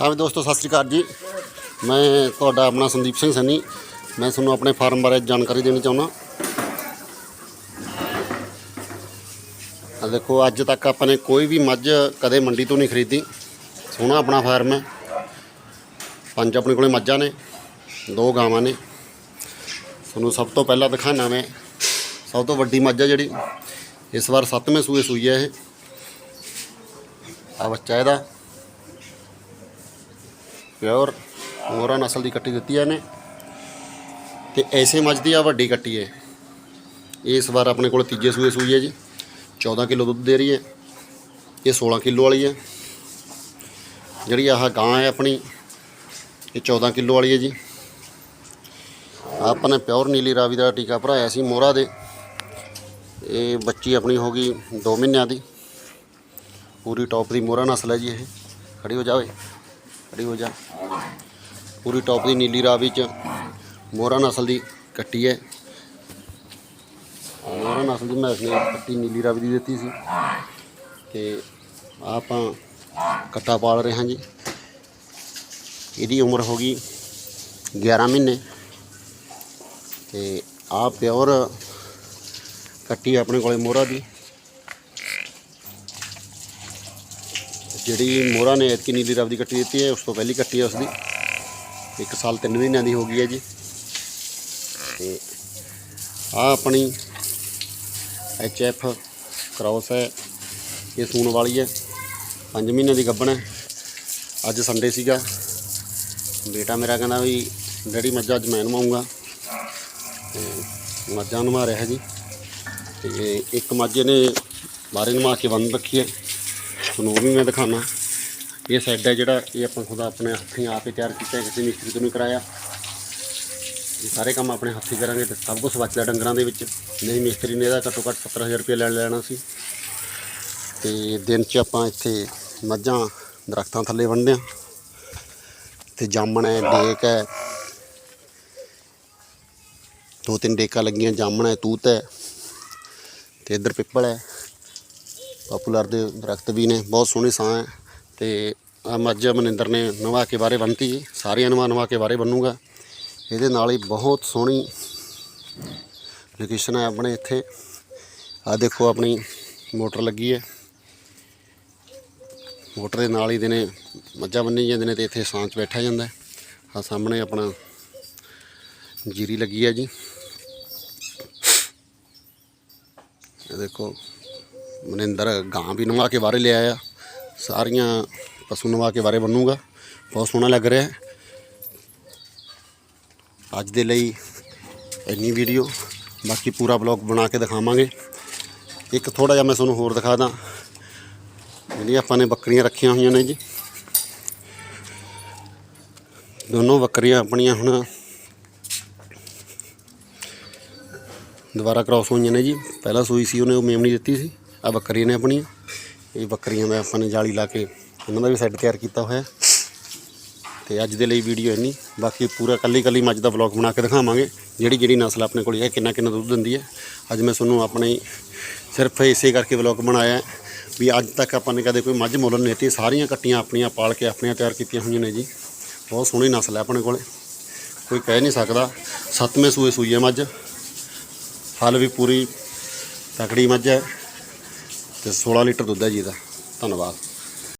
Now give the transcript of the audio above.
ਹਾਂ ਵੀ ਦੋਸਤੋ, ਸਤਿ ਸ੍ਰੀ ਅਕਾਲ ਜੀ। ਮੈਂ ਤੁਹਾਡਾ ਆਪਣਾ ਸੰਦੀਪ ਸਿੰਘ ਸਨੀ। ਮੈਂ ਤੁਹਾਨੂੰ ਆਪਣੇ ਫਾਰਮ ਬਾਰੇ ਜਾਣਕਾਰੀ ਦੇਣੀ ਚਾਹੁੰਦਾ। ਆ ਦੇਖੋ, ਅੱਜ ਤੱਕ ਆਪਾਂ ਨੇ ਕੋਈ ਵੀ ਮੱਝ ਕਦੇ ਮੰਡੀ ਤੋਂ ਨਹੀਂ ਖਰੀਦੀ। ਸੋਹਣਾ ਆਪਣਾ ਫਾਰਮ ਹੈ। ਪੰਜ ਆਪਣੇ ਕੋਲੇ ਮੱਝਾਂ ਨੇ, ਦੋ ਗਾਵਾਂ ਨੇ। ਤੁਹਾਨੂੰ ਸਭ ਤੋਂ ਪਹਿਲਾਂ ਦਿਖਾਣਾ ਮੈਂ, ਸਭ ਤੋਂ ਵੱਡੀ ਮੱਝ ਹੈ ਜਿਹੜੀ। ਇਸ ਵਾਰ ਸੱਤਵੇਂ ਸੂਏ ਸੂਈ ਹੈ ਇਹ। ਆ ਬੱਚਾ ਇਹਦਾ। ਪਿਓਰ ਮੋਰਾ ਨਸਲ ਦੀ ਕੱਟੀ ਦਿੱਤੀ ਹੈ ਇਹਨੇ ਤੇ ਐਸੇ ਮੱਝ ਦੀ ਆ ਵੱਡੀ ਕੱਟੀ ਹੈ ਇਸ ਵਾਰ ਆਪਣੇ ਕੋਲ ਤੀਜੇ ਸੂਏ ਸੂਈ ਹੈ ਜੀ। 14 ਕਿਲੋ ਦੁੱਧ ਦੇ ਰਹੀ ਹੈ ਇਹ 16 ਕਿਲੋ ਵਾਲੀ ਹੈ ਜਿਹੜੀ ਆਹ ਗਾਂ ਹੈ ਆਪਣੀ, ਇਹ 14 ਕਿਲੋ ਵਾਲੀ ਹੈ ਜੀ। ਆਪਾਂ ਨੇ ਪਿਓਰ ਨੀਲੀ ਰਾਵੀ ਦਾ ਟੀਕਾ ਭਰਾਇਆ ਸੀ ਮੋਹਰਾ ਦੇ। ਇਹ ਬੱਚੀ ਆਪਣੀ ਹੋ ਗਈ 2 ਮਹੀਨਿਆਂ ਦੀ। ਪੂਰੀ ਟੌਪ ਦੀ ਮੋਹਰਾ ਨਸਲ ਹੈ ਜੀ ਇਹ। ਖੜੀ ਹੋ ਜਾਵੇ। ਖੜੀ ਹੋ ਜਾ। ਪੂਰੀ ਟੌਪ ਦੀ ਨੀਲੀ ਰਾਵੀ ਚ ਮੋਹਰਾ ਨਸਲ ਦੀ ਕੱਟੀ ਹੈ ਮੋਹਰਾ ਨਸਲ ਦੀ ਮੈਂ ਨੇ ਕੱਟੀ ਨੀਲੀ ਰਾਵੀ ਦੀ ਦਿੱਤੀ ਸੀ। ਤੇ ਆਪਾਂ ਕੱਟਾ ਪਾਲ ਰਹੇ ਹਾਂ ਜੀ। ਇਹਦੀ ਉਮਰ ਹੋ ਗਈ 11 ਮਹੀਨੇ। ਤੇ ਆਹ ਪਿਓਰ ਕੱਟੀ ਆਪਣੇ ਕੋਲੇ ਮੋਹਰਾ ਦੀ। ਜਿਹੜੀ ਮੋਹਰਾ ਨੇ ਐਤਕੀ ਨੀਲੀ ਰਬ ਦੀ ਕੱਟੀ ਦਿੱਤੀ ਹੈ, ਉਸ ਤੋਂ ਪਹਿਲੀ ਕੱਟੀ ਹੈ ਉਸ ਦੀ ਇੱਕ ਸਾਲ ਤਿੰਨ ਮਹੀਨਿਆਂ ਦੀ ਹੋ ਗਈ ਹੈ ਜੀ। ਤੇ ਆ ਆਪਣੀ ਐਚ ਐਫ ਕ੍ਰਾਸ ਹੈ। ਇਹ ਸੂਣ ਵਾਲੀ ਹੈ। 5 ਮਹੀਨੇ ਦੀ ਗੱਭਣ ਹੈ। ਅੱਜ ਸੰਡੇ ਸੀਗਾ। ਬੇਟਾ ਮੇਰਾ ਕਹਿੰਦਾ ਵੀ, ਡੈਡੀ ਮੱਝਾਂ ਅੱਜ ਮੈਂ ਨਵਾਉਂਗਾ ਤੇ ਮੱਝਾਂ ਨਵਾ ਰਿਹਾ ਜੀ। ਤੇ ਇੱਕ ਮੱਝ ਨੇ ਬਾਰੇ ਨਵਾ ਕੇ ਬੰਦ ਰੱਖੀ ਹੈ। ਤੁਹਾਨੂੰ ਉਹ ਵੀ ਮੈਂ ਦਿਖਾਣਾ ਇਹ ਸੈੱਡ ਹੈ ਜਿਹੜਾ ਇਹ ਆਪਾਂ ਖੁਦ ਆਪਣੇ ਹੱਥੀਂ ਆਪ ਹੀ ਤਿਆਰ ਕੀਤਾ, ਕਿਸੇ ਮਿਸਤਰੀ ਤੋਂ ਨਹੀਂ ਕਰਾਇਆ। ਇਹ ਸਾਰੇ ਕੰਮ ਆਪਣੇ ਹੱਥੀਂ ਕਰਾਂਗੇ ਤੇ ਸਭ ਕੁਝ ਬਚਦਾ ਡੰਗਰਾਂ ਦੇ ਵਿੱਚ। ਨਹੀਂ ਮਿਸਤਰੀ ਨੇ ਇਹਦਾ ਘੱਟੋ ਘੱਟ 70000 ਰੁਪਏ ਲੈ ਲੈਣਾ ਸੀ। ਤੇ ਦਿਨ 'ਚ ਆਪਾਂ ਇੱਥੇ ਮੱਝਾਂ ਦਰਖਤਾਂ ਥੱਲੇ ਵੰਡਦੇ ਹਾਂ। ਤੇ ਜਾਮਣ ਹੈ, ਡੇਕ ਹੈ। ਦੋ ਤਿੰਨ ਡੇਕਾਂ ਲੱਗੀਆਂ, ਜਾਮਣ ਹੈ, ਤੂਤ ਹੈ। ਤੇ ਇੱਧਰ ਪਿੱਪਲ ਹੈ। ਪਪੂਲਰ ਦੇ ਦਰਖਤ ਵੀ ਨੇ, ਬਹੁਤ ਸੋਹਣੀ ਸਾਂ ਹੈ ਤੇ ਆ ਮੱਝ ਮਨਿੰਦਰ ਨੇ ਨਵਾ ਕੇ ਬਾਰੇ ਬੰਨਤੀ ਜੀ ਨੂੰ ਨਵਾ ਨਵਾ ਕੇ ਬਾਰੇ ਬੰਨੂਗਾ। ਇਹਦੇ ਨਾਲ ਹੀ ਬਹੁਤ ਸੋਹਣੀ ਲੋਕੇਸ਼ਨ ਹੈ ਆਪਣੇ ਇੱਥੇ। ਆ ਦੇਖੋ ਆਪਣੀ ਮੋਟਰ ਲੱਗੀ ਹੈ। ਮੋਟਰ ਦੇ ਨਾਲ ਹੀ ਦਿਨੇ ਮੱਝਾਂ ਬੰਨੀ ਜਾਂਦੇ ਨੇ ਤੇ ਇੱਥੇ ਛਾਂ ਬੈਠਾ ਜਾਂਦਾ ਹੈ। ਆ ਸਾਹਮਣੇ ਆਪਣਾ ਜੀਰੀ ਲੱਗੀ ਹੈ ਜੀ। ਇਹ ਦੇਖੋ ਮਨਿੰਦਰ ਗਾਂ ਵੀ ਨਵਾ ਕੇ ਬਾਹਰੇ ਲਿਆਇਆ ਸਾਰੀਆਂ ਪਸ਼ੂ ਨਵਾ ਕੇ ਬਾਰੇ ਬੰਨੂਗਾ। ਬਹੁਤ ਸੋਹਣਾ ਲੱਗ ਰਿਹਾ ਹੈ। ਅੱਜ ਦੇ ਲਈ ਇੰਨੀ ਵੀਡੀਓ ਬਾਕੀ ਪੂਰਾ ਬਲੌਗ ਬਣਾ ਕੇ ਦਿਖਾਵਾਂਗੇ। ਇੱਕ ਥੋੜਾ ਜਿਹਾ ਮੈਂ ਤੁਹਾਨੂੰ ਹੋਰ ਦਿਖਾ ਦਾਂ। ਜਿਹੜੀਆਂ ਆਪਾਂ ਨੇ ਬੱਕਰੀਆਂ ਰੱਖੀਆਂ ਹੋਈਆਂ ਨੇ ਜੀ। ਦੋਨੋਂ ਬੱਕਰੀਆਂ ਆਪਣੀਆਂ ਹੁਣ ਦੁਬਾਰਾ ਕ੍ਰਾਸ ਹੋਈਆਂ ਨੇ ਜੀ। ਪਹਿਲਾਂ ਸੂਈ ਸੀ, ਉਹਨੇ ਉਹ ਮੇਮਣੀ ਦਿੱਤੀ ਸੀ। ਆ ਬੱਕਰੀਆਂ ਨੇ ਆਪਣੀਆਂ। ਇਹ ਬੱਕਰੀਆਂ ਮੈਂ ਆਪਾਂ ਨੇ ਜਾਲੀ ਲਾ ਕੇ ਇਹਨਾਂ ਦਾ ਵੀ ਸੈੱਟ ਤਿਆਰ ਕੀਤਾ ਹੋਇਆ। ਤੇ ਅੱਜ ਦੇ ਲਈ ਵੀਡੀਓ ਇੰਨੀ। ਬਾਕੀ ਪੂਰਾ ਕੱਲੀ ਕੱਲੀ ਮੱਝ ਦਾ ਵਲੌਗ ਬਣਾ ਕੇ ਦਿਖਾਵਾਂਗੇ। ਜਿਹੜੀ ਜਿਹੜੀ ਨਸਲ ਆਪਣੇ ਕੋਲ ਹੈ ਕਿੰਨਾ ਕਿੰਨਾ ਦੁੱਧ ਦਿੰਦੀ ਹੈ। ਅੱਜ ਮੈਂ ਤੁਹਾਨੂੰ ਆਪਣੇ ਸਿਰਫ ਇਸੇ ਕਰਕੇ ਵਲੌਗ ਬਣਾਇਆ ਵੀ ਅੱਜ ਤੱਕ ਆਪਾਂ ਨੇ ਕਦੇ ਕੋਈ ਮੱਝ ਮੁੱਲ ਨਹੀਂ ਦਿੱਤੀ। ਸਾਰੀਆਂ ਕੱਟੀਆਂ ਆਪਣੀਆਂ ਪਾਲ ਕੇ ਆਪਣੀਆਂ ਤਿਆਰ ਕੀਤੀਆਂ ਹੋਈਆਂ ਨੇ ਜੀ। ਬਹੁਤ ਸੋਹਣੀ ਨਸਲ ਹੈ ਆਪਣੇ ਕੋਲੇ। ਕੋਈ ਕਹਿ ਨਹੀਂ ਸਕਦਾ। ਸੱਤਵੇਂ ਸੂਏ ਸੂਈ ਹੈ ਮੱਝ। ਫਲ ਵੀ ਪੂਰੀ ਤਕੜੀ ਮੱਝ ਹੈ। ਤੇ 16 ਲੀਟਰ ਦੁੱਧ ਹੈ ਜੀ ਇਹਦਾ। ਧੰਨਵਾਦ।